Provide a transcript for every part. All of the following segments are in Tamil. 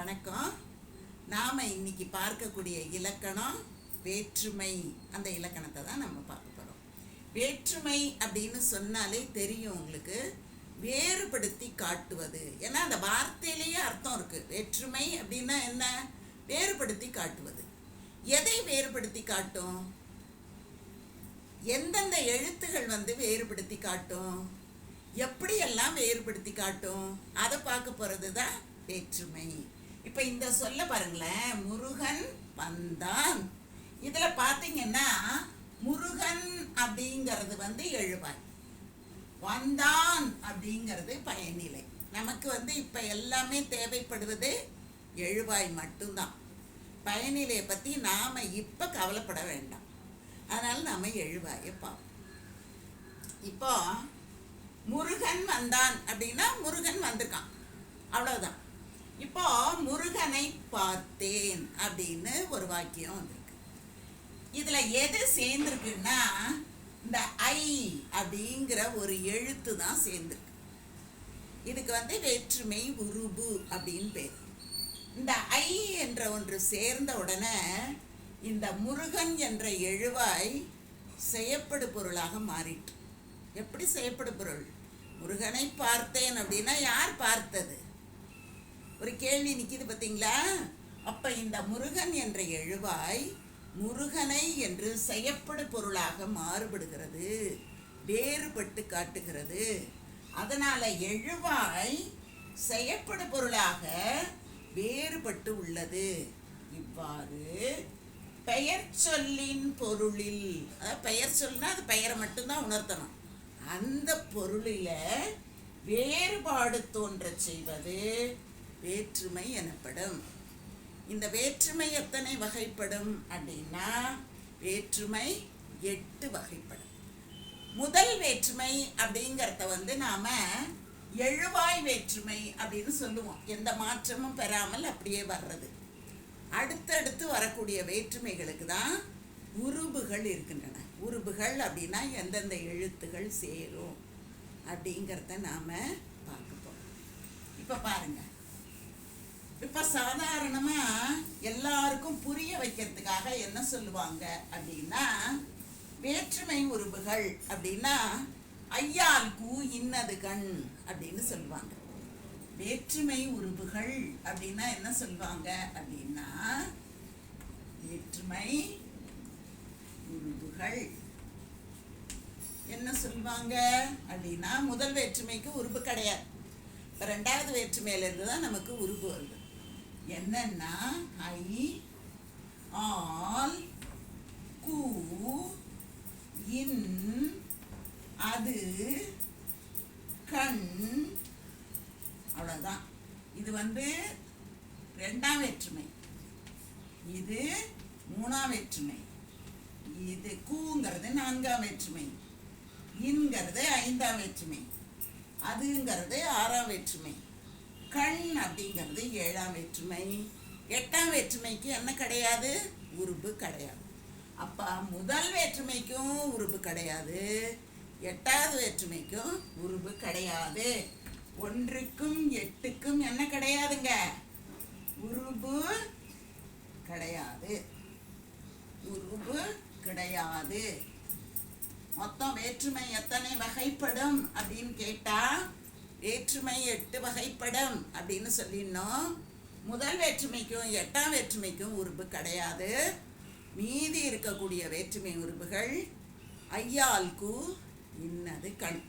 வணக்கம். நாம் இன்னைக்கு பார்க்கக்கூடிய இலக்கணம் வேற்றுமை. அந்த இலக்கணத்தை தான் நம்ம பார்க்க போகிறோம் வேற்றுமை அப்படின்னு சொன்னாலே தெரியும் உங்களுக்கு. வேறுபடுத்தி காட்டுவது. ஏன்னா அந்த வார்த்தையிலேயே அர்த்தம் இருக்குது வேற்றுமை அப்படின்னா என்ன? வேறுபடுத்தி காட்டுவது. எதை வேறுபடுத்தி காட்டும்? எந்தெந்த எழுத்துகள் வந்து வேறுபடுத்தி காட்டும்? எப்படியெல்லாம் வேறுபடுத்தி காட்டும்? அதை பார்க்க போகிறது தான் வேற்றுமை. இப்போ இந்த சொல்ல பாருங்களேன் முருகன் வந்தான். இதில் பார்த்தீங்கன்னா முருகன் அப்படிங்கிறது வந்து எழுவாய். வந்தான் அப்படிங்கிறது பயனிலை. நமக்கு வந்து இப்போ எல்லாமே தேவைப்படுவது எழுவாய் மட்டும்தான். பயனிலையை பற்றி நாம் இப்போ கவலைப்பட வேண்டாம். அதனால் நாம் எழுவாயை பார்ப்போம். இப்போ முருகன் வந்தான் அப்படின்னா முருகன் வந்திருக்கான். அவ்வளவுதான். இப்போ முருகனை பார்த்தேன் அப்படின்னு ஒரு வாக்கியம் வந்திருக்கு. இதுல எது சேர்ந்துருக்குன்னா இந்த ஐ அப்படிங்கிற ஒரு எழுத்து தான் சேர்ந்துருக்கு. இதுக்கு வந்து வேற்றுமை உருபு அப்படின்னு பேர். இந்த ஐ என்ற ஒன்று சேர்ந்த உடனே இந்த முருகன் என்ற எழுவாய் செய்யப்படு பொருளாக மாறிட்டு. எப்படி செய்யப்படு பொருள்? முருகனை பார்த்தேன் அப்படின்னா யார் பார்த்தது? ஒரு கேள்வி நிற்கிது பார்த்தீங்களா அப்போ இந்த முருகன் என்ற எழுவாய் முருகனை என்று செய்யப்படு பொருளாக மாறுபடுகிறது வேறுபட்டு காட்டுகிறது. அதனால் எழுவாய் செய்யப்படு பொருளாக வேறுபட்டு உள்ளது. இவ்வாறு பெயர் சொல்லின் பொருளில் அதாவது பெயர் சொல்னா அது பெயரை மட்டும்தான் உணர்த்தணும். அந்த பொருளில் வேறுபாடு தோன்றச் செய்வது வேற்றுமை எனப்படும். இந்த வேற்றுமை எத்தனை வகைப்படும் அப்படின்னா வேற்றுமை எட்டு வகைப்படும். முதல் வேற்றுமை அப்படிங்கிறத வந்து நாம எழுவாய் வேற்றுமை அப்படின்னு சொல்லுவோம். எந்த மாற்றமும் பெறாமல் அப்படியே வர்றது. அடுத்தடுத்து வரக்கூடிய வேற்றுமைகளுக்கு தான் உருபுகள் இருக்கின்றன. உருபுகள் அப்படின்னா எந்தெந்த எழுத்துகள் சேரும் அப்படிங்கிறத நாம் பார்க்க போகிறோம் இப்போ பாருங்க. சாதாரணமா எல்லாருக்கும் புரிய வைக்கிறதுக்காக என்ன சொல்லுவாங்க அப்படின்னா வேற்றுமை உருபுகள் அப்படின்னா ஐயால் கூ இன்னது கண் அப்படின்னு சொல்லுவாங்க. வேற்றுமை உருபுகள் அப்படின்னா என்ன சொல்லுவாங்க அப்படின்னா வேற்றுமை உருபுகள் என்ன சொல்லுவாங்க அப்படின்னா முதல் வேற்றுமைக்கு உருபு கிடையாது. இப்போ ரெண்டாவது வேற்றுமையில இருந்து தான் நமக்கு உருபு வருது. என்னன்னா ஐ ஆல் கூ இன் அது கண் அவ்வளோதான் இது வந்து ரெண்டாம் வேற்றுமை. இது மூணாம் வேற்றுமை. இது கூங்கிறது நான்காம் வேற்றுமை. இன்கிறது ஐந்தாம் வேற்றுமை. அதுங்கிறது ஆறாம் வேற்றுமை. கண் அப்படிங்கிறது ஏழாம் வேற்றுமை. எட்டாம் வேற்றுமைக்கு என்ன கிடையாது? உருபு கிடையாது. அப்போ முதல் வேற்றுமைக்கும் உருபு கிடையாது. எட்டாவது வேற்றுமைக்கும் உருபு கிடையாது. ஒன்றுக்கும் எட்டுக்கும் என்ன கிடையாதுங்க? உருபு கிடையாது. உருபு கிடையாது. மொத்தம் வேற்றுமை எத்தனை வகைப்படும் அப்படின்னு கேட்டா வேற்றுமை எட்டு வகைப்படும் அப்படின்னு சொல்லிடணும் முதல் வேற்றுமைக்கும் எட்டாம் வேற்றுமைக்கும் உறுப்பு கிடையாது. மீதி இருக்கக்கூடிய வேற்றுமை உருபுகள் ஐயாள்கு இன்னது கண்.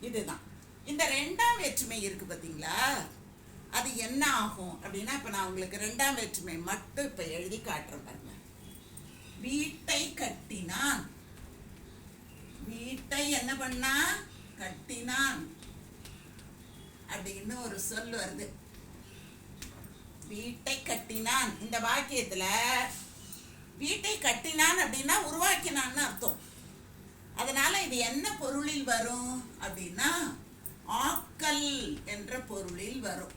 இதுதான். இந்த ரெண்டாம் வேற்றுமை இருக்கு பார்த்தீங்களா? அது என்ன ஆகும் அப்படின்னா இப்போ நான் உங்களுக்கு ரெண்டாம் வேற்றுமை மட்டும் இப்போ எழுதி காட்டுறேன் பாருங்க. வீட்டை கட்டினான். வீட்டை என்ன பண்ணா கட்டினான். அப்படின்னு ஒரு சொல் வருது. வீட்டை கட்டினான். இந்த வாக்கியத்துல வீட்டை கட்டினான் அப்படின்னா உருவாக்கினான்னு அர்த்தம். அதனால இது என்ன பொருளில் வரும் அப்படின்னா ஆக்கல் என்ற பொருளில் வரும்.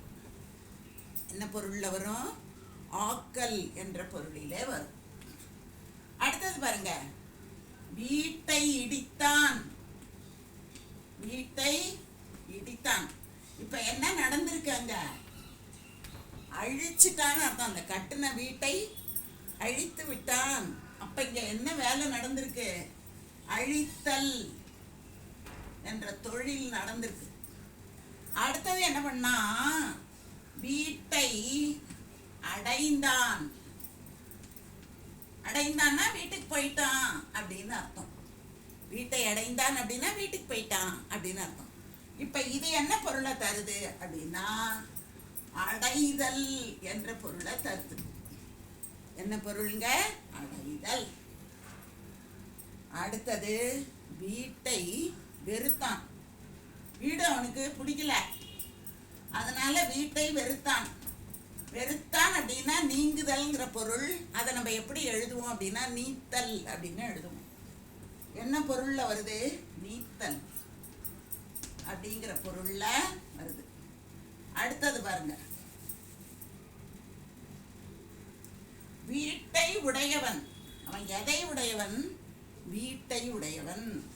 என்ன பொருள்ல வரும்? ஆக்கல் என்ற பொருளிலே வரும். அடுத்தது பாருங்க. வீட்டை இடித்தான். வீட்டை இடித்தான். இப்ப என்ன நடந்திருக்கு அங்கே? அழிச்சிட்டான்னு அர்த்தம். அந்த கட்டின வீட்டை அழித்து விட்டான். அப்ப இங்க என்ன வேலை நடந்திருக்கு? அழித்தல் என்ற தொழில் நடந்திருக்கு. அடுத்தது என்ன பண்ணா வீட்டை அடைந்தான். அடைந்தான்னா வீட்டுக்கு போயிட்டான் அப்படின்னு அர்த்தம். வீட்டை அடைந்தான் அப்படின்னா வீட்டுக்கு போயிட்டான் அப்படின்னு அர்த்தம். இப்ப இது என்ன பொருளை தருது அப்படின்னா அடைதல் என்ற பொருளை தருது. என்ன பொருளுங்க? அடைதல். அடுத்தது வீட்டை வெறுத்தான். வீடு அவனுக்கு பிடிக்கல. அதனால வீட்டை வெறுத்தான். வெறுத்தான் அப்படின்னா நீங்குதல்ங்கிற பொருள் அதை நம்ம எப்படி எழுதுவோம் அப்படின்னா நீத்தல் அப்படின்னு எழுதுவோம். என்ன பொருள்ல வருது? நீத்தல். அப்படிங்கிற பொருள்ல வருது. அடுத்தது பாருங்க. வீட்டை உடையவன். அவன் எதை உடையவன்? வீட்டை உடையவன்.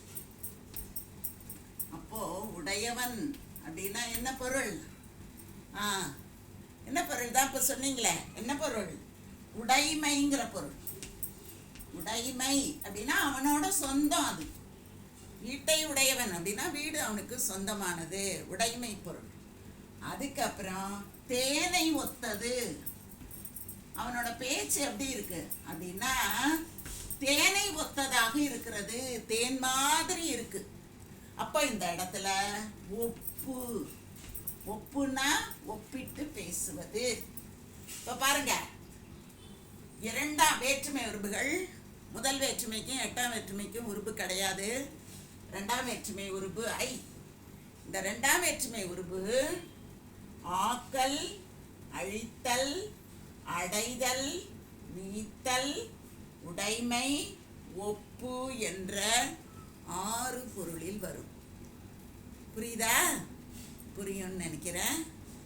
அப்போ உடையவன் அப்படின்னா என்ன பொருள்? ஆ என்ன பொருள் தான் இப்போ சொன்னீங்களே? என்ன பொருள்? உடைமைங்கிற பொருள். உடைமை அப்படின்னா அவனோட சொந்தம் அது. வீட்டை உடையவன் அப்படின்னா வீடு அவனுக்கு சொந்தமானது உடைமை பொருள். அதுக்கப்புறம் தேனை ஒத்தது. அவனோட பேச்சு எப்படி இருக்கு? அப்படின்னா தேனை ஒத்ததாக இருக்கிறது தேன் மாதிரி இருக்கு. அப்போ இந்த இடத்துல ஒப்பு ஒப்புனா ஒப்பிட்டு பேசுவது. இப்போ பாருங்க இரண்டாம் வேற்றுமை உறுப்புகள் முதல் வேற்றுமைக்கும் எட்டாம் வேற்றுமைக்கும் உறுப்பு கிடையாது. ரெண்டாம் வேற்றுமை உறுப்பு ஐ. இந்த ரெண்டாம் வேற்றுமை உறுப்பு ஆக்கல் அழித்தல் அடைதல் நீத்தல் உடைமை ஒப்பு என்ற ஆறு பொருளில் வரும். புரியுதா? புரியும்னு நினைக்கிறேன்.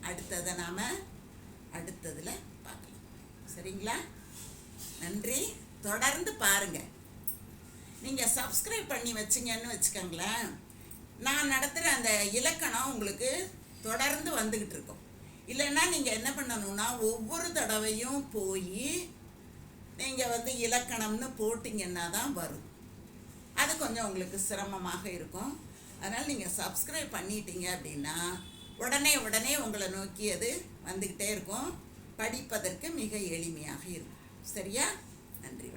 அடுத்ததை நாம் அடுத்ததில் பார்க்கலாம். சரிங்களா? நன்றி. தொடர்ந்து பாருங்கள் நீங்கள் சப்ஸ்கிரைப் பண்ணி வச்சிங்கன்னு வச்சுக்கோங்களேன் நான் நடத்துகிற அந்த இலக்கணம் உங்களுக்கு தொடர்ந்து வந்துக்கிட்டு இருக்கும். இல்லைன்னா நீங்கள் என்ன பண்ணணும்னா ஒவ்வொரு தடவையும் போய் நீங்கள் வந்து இலக்கணம்னு போட்டிங்கன்னா தான் வரும். அது கொஞ்சம் உங்களுக்கு சிரமமாக இருக்கும். அதனால் நீங்கள் சப்ஸ்கிரைப் பண்ணிட்டீங்க அப்படின்னா உடனே உடனே உங்களை நோக்கி அது வந்துக்கிட்டே இருக்கும். படிப்பதற்கு மிக எளிமையாக இருக்கும். சரியா? நன்றி